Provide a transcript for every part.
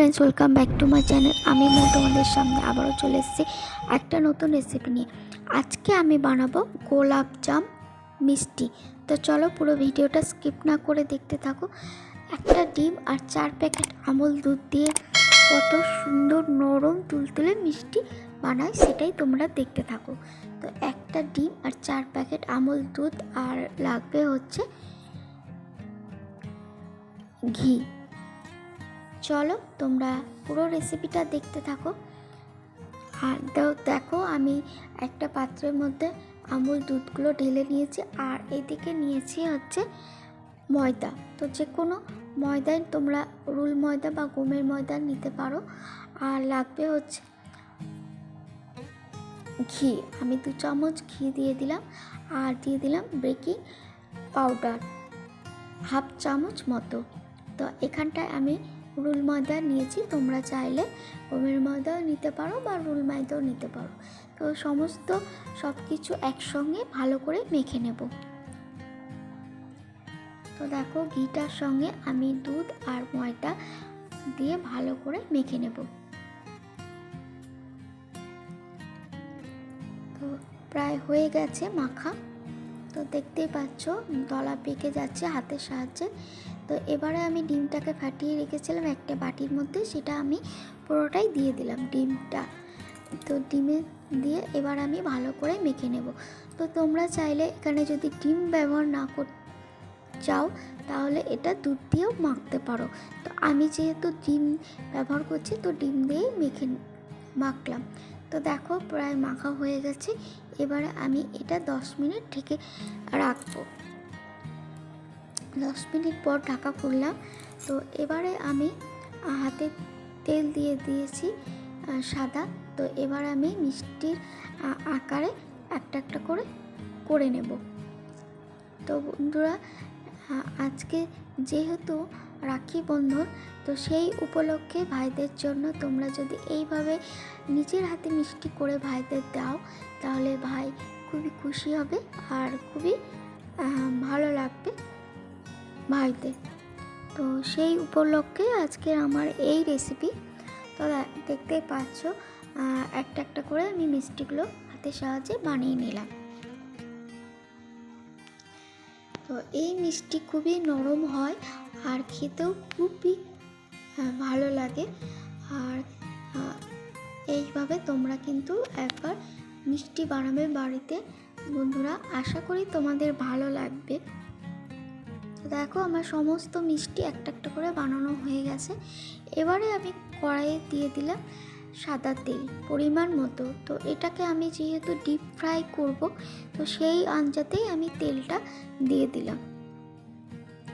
Friends welcome back to my channel আমি মো তোমাদের সামনে আবারও চলে এসেছি একটা নতুন রেসিপি নিয়ে। আজকে আমি বানাবো গোলাপ জাম মিষ্টি। তো চলো পুরো ভিডিওটা স্কিপ না করে দেখতে থাকো। একটা ডিম আর চার প্যাকেট আমল দুধ দিয়ে কত সুন্দর নরম তুলতুলে মিষ্টি বানায়, সেটাই তোমরা দেখতে থাকো। তো একটা ডিম আর চার প্যাকেট আমল দুধ আর লাগবে হচ্ছে ঘি। চলো তোমরা পুরো রেসিপিটা দেখতে থাকো। আর দেখো আমি একটা পাত্রের মধ্যে আমুল দুধগুলো ঢেলে নিয়েছি আর এদিকে নিয়েছি হচ্ছে ময়দা। তো যে কোনো ময়দায় তোমরা রুল ময়দা বা গমের ময়দা নিতে পারো। আর লাগবে হচ্ছে ঘি। আমি দু চামচ ঘি দিয়ে দিলাম আর দিয়ে দিলাম বেকিং পাউডার হাফ চামচ মতো। তো এখানটায় আমি রুল ময়দা নিয়েছি। তোমরা চাইলে গমের ময়দাও নিতে পারো বা রুল ময়দাও নিতে পারো। তো সমস্ত সব কিছু একসঙ্গে ভালো করে মেখে নেব। তো দেখো ঘিটার সঙ্গে আমি দুধ আর ময়দা দিয়ে ভালো করে মেখে নেব। তো প্রায় হয়ে গেছে মাখা। তো দেখতেই পাচ্ছ, দলা পেকে যাচ্ছে হাতের সাহায্যে। তো এবারে আমি ডিমটাকে ফাটিয়ে রেখেছিলাম একটা বাটির মধ্যে, সেটা আমি পুরোটাই দিয়ে দিলাম ডিমটা। তো ডিমে দিয়ে এবার আমি ভালো করে মেখে নেব। তো তোমরা চাইলে এখানে যদি ডিম ব্যবহার না কর, চাও, তাহলে এটা দুধ দিয়েও মাখতে পারো। তো আমি যেহেতু ডিম ব্যবহার করছি, তো ডিম দিয়েই মেখে মাখলাম। তো দেখো প্রায় মাখা হয়ে গেছে। এবারে আমি এটা দশ মিনিট ঢেকে রাখব। দশ মিনিট পর ঢাকা খুললাম। তো এবারে আমি হাতে তেল দিয়ে দিয়েছি সাদা। তো এবার আমি মিষ্টির আকারে একটা একটা করে করে নেব। তো বন্ধুরা আজকে যেহেতু রাখি বন্ধন, তো সেই উপলক্ষে ভাইদের জন্য তোমরা যদি এইভাবে নিজের হাতে মিষ্টি করে ভাইদের দাও, তাহলে ভাই খুবই খুশি হবে আর খুবই ভালো লাগবে। ভাইদের তো সেই উপলক্ষে আজকে আমার এই রেসিপি তো দে- দেখতেই পাচ্ছ একটা একটা করে আমি মিষ্টিগুলো হাতের সাহায্যে বানিয়ে নিলাম। তো এই মিষ্টি খুবই নরম হয় আর খেতেও খুবই ভালো লাগে। আর এইভাবে তোমরা কিন্তু একবার মিষ্টি বানাবে বাড়িতে। বন্ধুরা, আশা করি তোমাদের ভালো লাগবে। তো দেখো আমার সমস্ত মিষ্টি একটা একটা করে বানানো হয়ে গেছে। এবারে আমি কড়াইয়ে দিয়ে দিলাম সাদা তেল পরিমাণ মতো। তো এটাকে আমি যেহেতু ডিপ ফ্রাই করব, তো সেই আঞ্জাতেই আমি তেলটা দিয়ে দিলাম।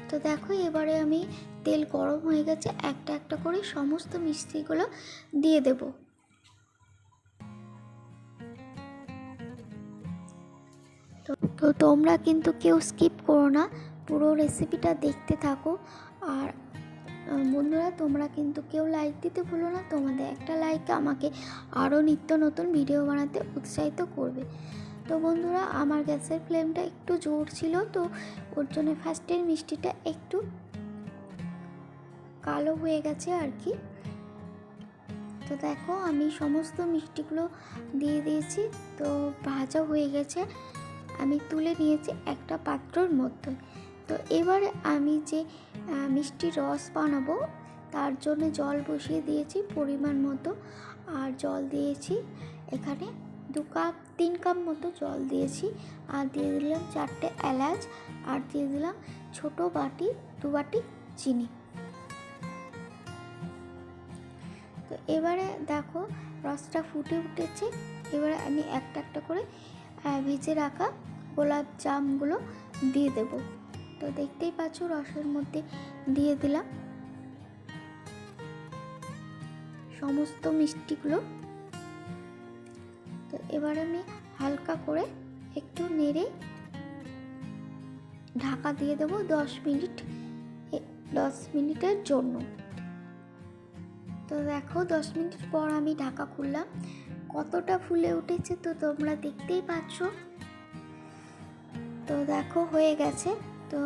তো দেখো এবারে আমি তেল গরম হয়ে গেছে, একটা একটা করে সমস্ত মিষ্টিগুলো দিয়ে দেব। তো তো তোমরা কিন্তু কেউ স্কিপ করো না। পুরো রেসিপিটা দেখতে থাকো। আর বন্ধুরা, তোমরা কিন্তু কেউ লাইক দিতে ভুলো না। তোমাদের একটা লাইক আমাকে আরও নিত্য নতুন ভিডিও বানাতে উৎসাহিত করবে। তো বন্ধুরা, আমার গ্যাসের ফ্লেমটা একটু জোর ছিল, তো ওর জন্য ফার্স্টের মিষ্টিটা একটু কালো হয়ে গেছে আর কি। তো দেখো, আমি সমস্ত মিষ্টিগুলো দিয়ে দিয়েছি, তো ভাজা হয়ে গেছে। আমি তুলে নিয়েছি একটা পাত্রর মধ্যে। তো এবারে আমি যে মিষ্টি রস বানাবো, তার জন্য জল বসিয়ে দিয়েছি পরিমাণ মতো। আর জল দিয়েছি এখানে দু কাপ, তিন কাপ মতো জল দিয়েছি। আর দিয়ে দিলাম চারটে এলাচ। আর দিয়ে দিলাম ছোট বাটি, দু বাটি চিনি। তো এবারে দেখো রসটা ফুটে উঠেছে। এবারে আমি একটা একটা করে ভেজে রাখা গোলাপ জামগুলো দিয়ে দেব। তো দেখতেই পাচ্ছ রসের মধ্যে দিয়ে দিলাম সমস্ত মিষ্টিগুলো। তো এবার আমি হালকা করে একটু নেড়ে ঢাকা দিয়ে দেবো দশ মিনিট দশ মিনিটের জন্য। তো দেখো দশ মিনিট পর আমি ঢাকা খুললাম। কতটা ফুলে উঠেছে তো তোমরা দেখতেই পাচ্ছ। তো দেখো হয়ে গেছে। তো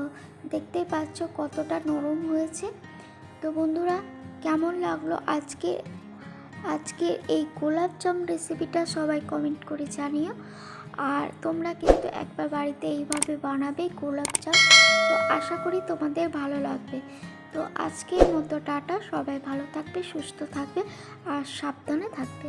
দেখতেই পাচ্ছ কতটা নরম হয়েছে। তো বন্ধুরা, কেমন লাগল আজকে? আজকে এই গোলাপ জাম রেসিপিটা সবাই কমেন্ট করে জানিও। আর তোমরা কিন্তু একবার বাড়িতে এইভাবে বানাবে গোলাপ জাম। তো আশা করি তোমাদের ভালো লাগবে। তো আজকের মতো টাটা, সবাই ভালো থাকবে, সুস্থ থাকবে, আর সাবধানে থাকবে।